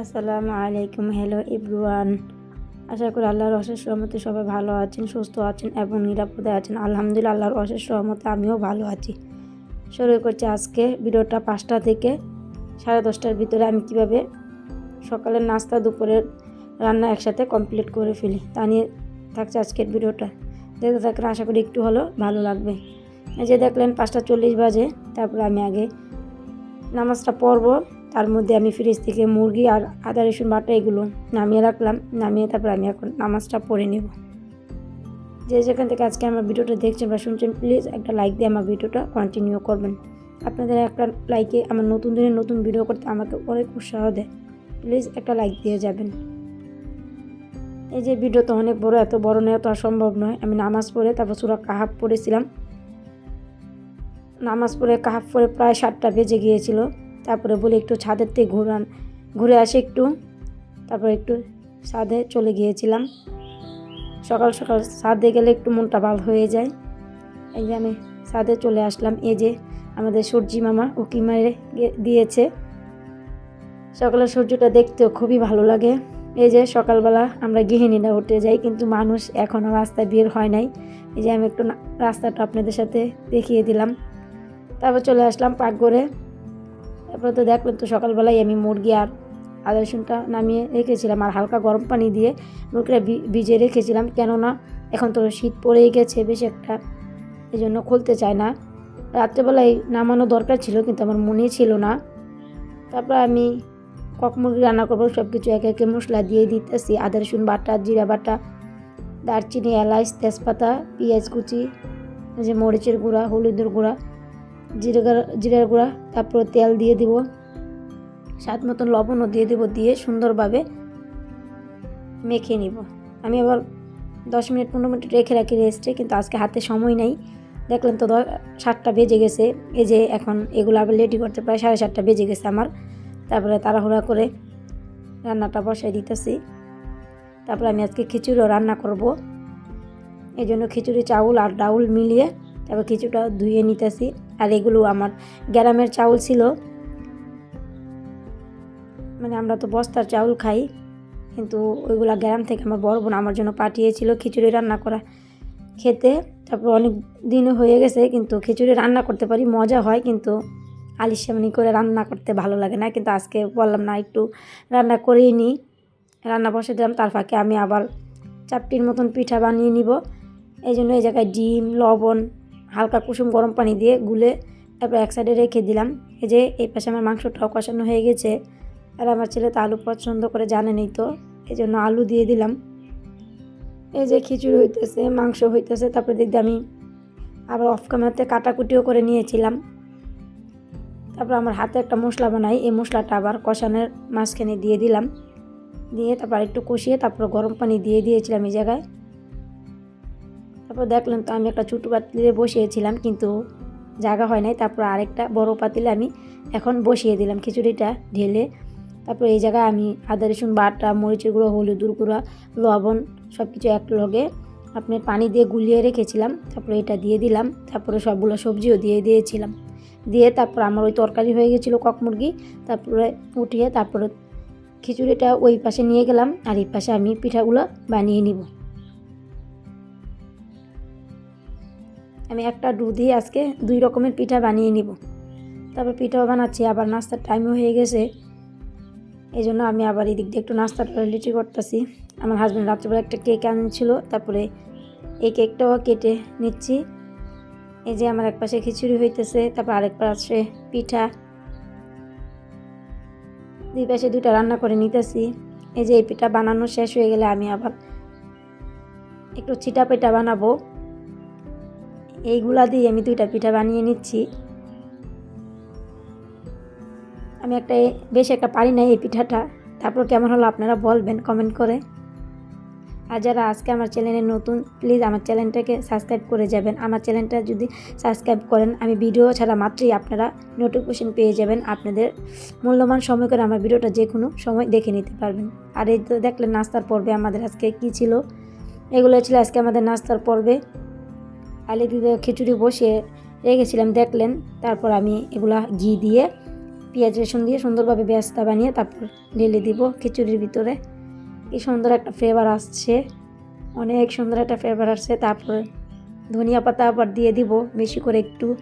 আসসালামু আলাইকুম hello everyone আশা করি আল্লাহর অশেষ রহমতে সবাই ভালো আছেন, সুস্থ আছেন এবং নিরাপদে আছেন। আলহামদুলিল্লাহ, আল্লাহর অশেষ রহমতে আমিও ভালো আছি। শুরু করছি আজকে ভিডিওটা পাঁচটা থেকে সাড়ে দশটার ভিতরে আমি কীভাবে সকালের নাস্তা, দুপুরের রান্না একসাথে কমপ্লিট করে ফেলি, তা নিয়ে থাকছে আজকের ভিডিওটা। দেখতে থাকেন, আশা করি একটু হলেও ভালো লাগবে। যে দেখলেন, পাঁচটা চল্লিশ বাজে, তারপরে আমি আগে নামাজটা পড়ব। তার মধ্যে আমি ফ্রিজ থেকে মুরগি আর আদা, রসুন বাটা এগুলো নামিয়ে রাখলাম। নামিয়ে তারপর আমি এখন নামাজটা পড়ে নেব। যে যেখান থেকে আজকে আমার ভিডিওটা দেখছেন বা শুনছেন, প্লিজ একটা লাইক দিয়ে আমার ভিডিওটা কন্টিনিউ করবেন। আপনাদের একটা লাইকে আমার নতুন দিনের নতুন ভিডিও করতে আমাকে অনেক উৎসাহ দেয়। প্লিজ একটা লাইক দিয়ে যাবেন। এই যে ভিডিও তো অনেক বড়, এত বড় নেওয়া তো আর সম্ভব নয়। আমি নামাজ পড়ে তারপর সুরা কাহাব পড়েছিলাম। নামাজ পড়ে কাহাব পড়ে প্রায় সাতটা বেজে গিয়েছিল। তারপরে বলে একটু ছাদের থেকে ঘুরান, ঘুরে আসে একটু। তারপরে একটু ছাদে চলে গিয়েছিলাম। সকাল সকাল ছাদে গেলে একটু মনটা ভালো হয়ে যায়। এই যে আমি ছাদে চলে আসলাম। এই যে আমাদের সূর্যি মামা উকি মারে দিয়েছে। সকালের সূর্যটা দেখতেও খুবই ভালো লাগে। এই যে সকালবেলা আমরা গৃহিণীরা উঠে যাই, কিন্তু মানুষ এখনও রাস্তায় বের হয় নাই। এই যে আমি একটু রাস্তাটা আপনাদের সাথে দেখিয়ে দিলাম। তারপর চলে আসলাম পাকঘরে। তারপরে তো দেখলেন তো সকালবেলায় আমি মুরগি আর আদা রসুনটা নামিয়ে রেখেছিলাম আর হালকা গরম পানি দিয়ে মুরগিটা ভি- ভিজিয়ে রেখেছিলাম। কেননা এখন তো শীত পড়েই গেছে, বেশ একটা এই জন্য খুলতে চায় না। রাত্রেবেলায় নামানো দরকার ছিল কিন্তু আমার মনে ছিল না। তারপর আমি কক মুরগি রান্না করব সব কিছু একে একে মশলা দিয়ে দিতেছি। আদা রসুন বাটা, জিরা বাটা, দারচিনি, এলাচ, তেজপাতা, পেঁয়াজ কুচি যে মরিচের গুঁড়া, হলুদের গুঁড়া জিরে জিরার গুঁড়া, তারপরে তেল দিয়ে দিব। স্বাদ মতন লবণও দিয়ে দেবো, দিয়ে সুন্দরভাবে মেখে নিব। আমি আবার দশ মিনিট, পনেরো মিনিট রেখে রাখি রেস্টে, কিন্তু আজকে হাতে সময় নেই। দেখলেন তো সাতটা বেজে গেছে। এই যে এখন এগুলো আবার লেডি করতে প্রায় সাড়ে সাতটা বেজে গেছে আমার। তারপরে তাড়াহুড়া করে রান্নাটা বসাই দিতেছি। তারপরে আমি আজকে খিচুড়িও রান্না করব। এই জন্য খিচুড়ি, চাউল আর ডাউল মিলিয়ে তারপর কিছুটা ধুয়ে নিতেছি। আর এগুলো আমার গ্রামের চাউল ছিল। মানে আমরা তো বস্তার চাউল খাই, কিন্তু ওইগুলা গ্রাম থেকে আমার বড় বোন আমার জন্য পাঠিয়েছিল খিচুড়ি রান্না করা খেতে। তারপর অনেক দিনও হয়ে গেছে, কিন্তু খিচুড়ি রান্না করতে পারি, মজা হয়, কিন্তু আলিশামনি করে রান্না করতে ভালো লাগে না, কিন্তু আজকে বললাম না, একটু রান্না করেই নিই। রান্না বসে দিলাম, তার ফাঁকে আমি আবার চাপটির মতন পিঠা বানিয়ে নিব। এই জন্য এই জায়গায় ডিম, লবণ হালকা কুসুম গরম পানি দিয়ে গুলে তারপর এক সাইডে রেখে দিলাম। এই যে, এই পাশে আমার মাংস মাংসটাও কষানো হয়ে গেছে। আর আমার ছেলে তো আলু পছন্দ করে জানেনই তো এই জন্য আলু দিয়ে দিলাম। এই যে, খিচুড়ি হইতেছে, মাংস হইতেছে, তারপরে দেখতে আমি আবার অফ ক্যামেরাতে কাটাকুটিও করে নিয়েছিলাম। তারপর আমার হাতে একটা মশলা বানাই, এই মশলাটা আবার কষানোর মাঝখানে দিয়ে দিলাম। দিয়ে তারপর একটু কষিয়ে তারপর গরম পানি দিয়ে দিয়েছিলাম এই জায়গায়। তারপর দেখলেন তো আমি একটা ছোটো পাতিলে বসিয়েছিলাম, কিন্তু জায়গা হয় নাই। তারপর আরেকটা বড় পাতিলে আমি এখন বসিয়ে দিলাম খিচুড়িটা ঢেলে। তারপর এই জায়গায় আমি আদা, রসুন, বাটা, মরিচের গুঁড়ো, হলুদের গুঁড়ো লবণ সব কিছু এক লগে আপনার পানি দিয়ে গুলিয়ে রেখেছিলাম। তারপরে এটা দিয়ে দিলাম। তারপরে সবগুলো সবজিও দিয়ে দিয়েছিলাম। দিয়ে তারপর আমার ওই তরকারি হয়ে গেছিল কক মুরগি। তারপরে উঠিয়ে তারপরে খিচুড়িটা ওই পাশে নিয়ে গেলাম। আর এই পাশে আমি পিঠাগুলো বানিয়ে নিব। আমি একটা ডু দিয়ে আজকে দুই রকমের পিঠা বানিয়ে নিব। তারপর পিঠাও বানাচ্ছি, আবার নাস্তার টাইমও হয়ে গেছে। এই জন্য আমি আবার এদিক দিয়ে একটু নাস্তাটা রেডি করতেছি। আমার হাজব্যান্ড রাত্রেবেলা একটা কেক আনছিল, তারপরে এই কেকটাও কেটে নিচ্ছি। এই যে আমার এক পাশে খিচুড়ি হইতেছে, তারপর আরেক পাশে পিঠা। দুই পাশে দুইটা রান্না করে নিতেছি। এই যে এই পিঠা বানানো শেষ হয়ে গেলে আমি আবার একটু চিটা পিঠা বানাবো। এইগুলা দিয়ে আমি দুইটা পিঠা বানিয়ে নিচ্ছি। আমি একটা বেশ একটা পারি না এই পিঠাটা। তারপর কেমন হলো আপনারা বলবেন কমেন্ট করে। আর যারা আজকে আমার চ্যানেলে নতুন প্লিজ আমার চ্যানেলটাকে সাবস্ক্রাইব করে যাবেন। আমার চ্যানেলটা যদি সাবস্ক্রাইব করেন, আমি ভিডিও ছাড়া মাত্রই আপনারা নোটিফিকেশন পেয়ে যাবেন। আপনাদের মূল্যবান সময় করে আমার ভিডিওটা যে কোনো সময় দেখে নিতে পারবেন। আর এই তো দেখলেন, নাস্তার পর্বে আমাদের আজকে কি ছিল? এগুলো ছিল আজকে আমাদের নাস্তার পর্বে। আলি দিতে খিচুড়ি বসিয়ে রেখেছিলাম, দেখলেন। তারপর আমি এগুলা ঘি দিয়ে, পেঁয়াজ রসুন দিয়ে সুন্দরভাবে বেস্তা বানিয়ে তারপর ঢেলে দিব খিচুড়ির ভিতরে। কি সুন্দর একটা ফ্লেভার আসছে। অনেক সুন্দর একটা ফ্লেভার আসছে। তারপরে ধনিয়া পাতা আবার দিয়ে দিব, বেশি করে একটু।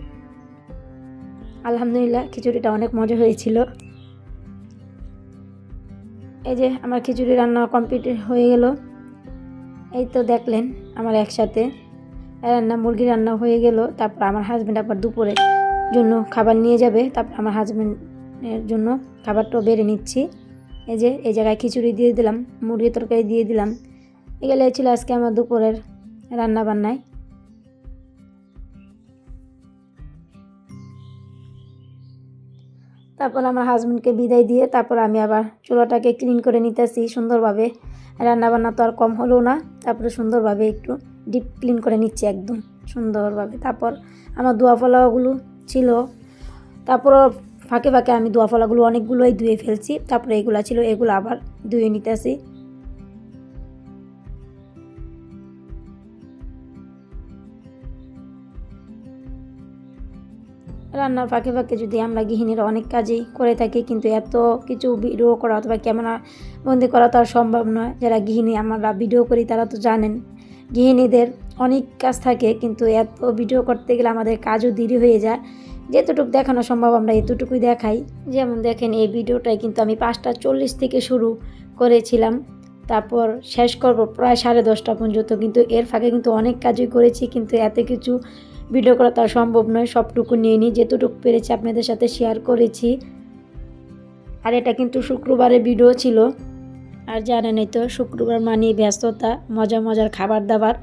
আলহামদুলিল্লাহ, খিচুড়িটা অনেক মজা হয়েছিল। এই যে আমার খিচুড়ি রান্না কমপ্লিট হয়ে গেল। এই তো দেখলেন আমার একসাথে। রান্না মুরগি রান্না হয়ে গেল। তারপর আমার হাজব্যান্ড আবার দুপুরের জন্য খাবার নিয়ে যাবে। তারপর আমার হাজব্যান্ডের জন্য খাবারটাও বেড়ে নিচ্ছি। এই যে, এই জায়গায় খিচুড়ি দিয়ে দিলাম মুরগি তরকারি দিয়ে দিলাম। এগুলো ছিল আজকে আমার দুপুরের রান্না বান্নায় তারপর আমার হাজব্যান্ডকে বিদায় দিয়ে তারপর আমি আবার চুলাটাকে ক্লিন করে নিতেছি সুন্দরভাবে। রান্নাবান্না তো আর কম হলো না, তারপরে সুন্দরভাবে একটু ডিপ ক্লিন করে নিচ্ছি একদম সুন্দরভাবে। তারপর আমার দোয়া ফলাগুলো ছিল, তারপর ফাঁকে ফাঁকে আমি দোয়া ফলাগুলো অনেকগুলোই ধুয়ে ফেলছি, তারপরে এগুলো ছিল, এগুলো আবার ধুয়ে নিতেছি। রান্নার ফাঁকে ফাঁকে যদি আমরা গৃহিণীরা অনেক কাজই করে থাকি, কিন্তু এত কিছু ভিডিও করা অথবা ক্যামেরা বন্দি করা তো আর সম্ভব নয়। যারা গৃহিণী আমরা ভিডিও করি তারা তো জানেন, গৃহিণীদের অনেক কাজ থাকে, কিন্তু এত ভিডিও করতে গেলে আমাদের কাজও দেরি হয়ে যায়। যেতটুকু দেখানো সম্ভব আমরা এতটুকুই দেখাই। যেমন দেখেন, এই ভিডিওটাই কিন্তু আমি পাঁচটা চল্লিশ থেকে শুরু করেছিলাম। তারপর শেষ করব প্রায় সাড়ে দশটা পর্যন্ত, কিন্তু এর ফাঁকে কিন্তু অনেক কাজই করেছি, কিন্তু এত কিছু ভিডিও করা তার সম্ভব নয়, সবটুকু নিয়ে নিই। যেতটুকু পেরেছি আপনাদের সাথে শেয়ার করেছি। আর এটা কিন্তু শুক্রবারের ভিডিও ছিল। আর জানেনই তো, শুক্রবার মানে ব্যস্ততা, মজা মজার খাবার দাবার।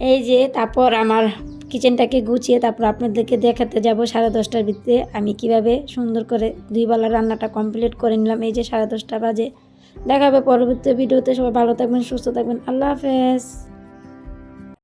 এই যে, তারপর আমার কিচেনটাকে গুছিয়ে তারপর আপনাদেরকে দেখাতে যাব সাড়ে দশটার ভিতরে আমি কীভাবে সুন্দর করে দুই বেলা রান্নাটা কমপ্লিট করে নিলাম। এই যে সাড়ে দশটা বাজে। দেখা হবে পরবর্তী ভিডিওতে সবাই ভালো থাকবেন, সুস্থ থাকবেন। আল্লাহ হাফেজ।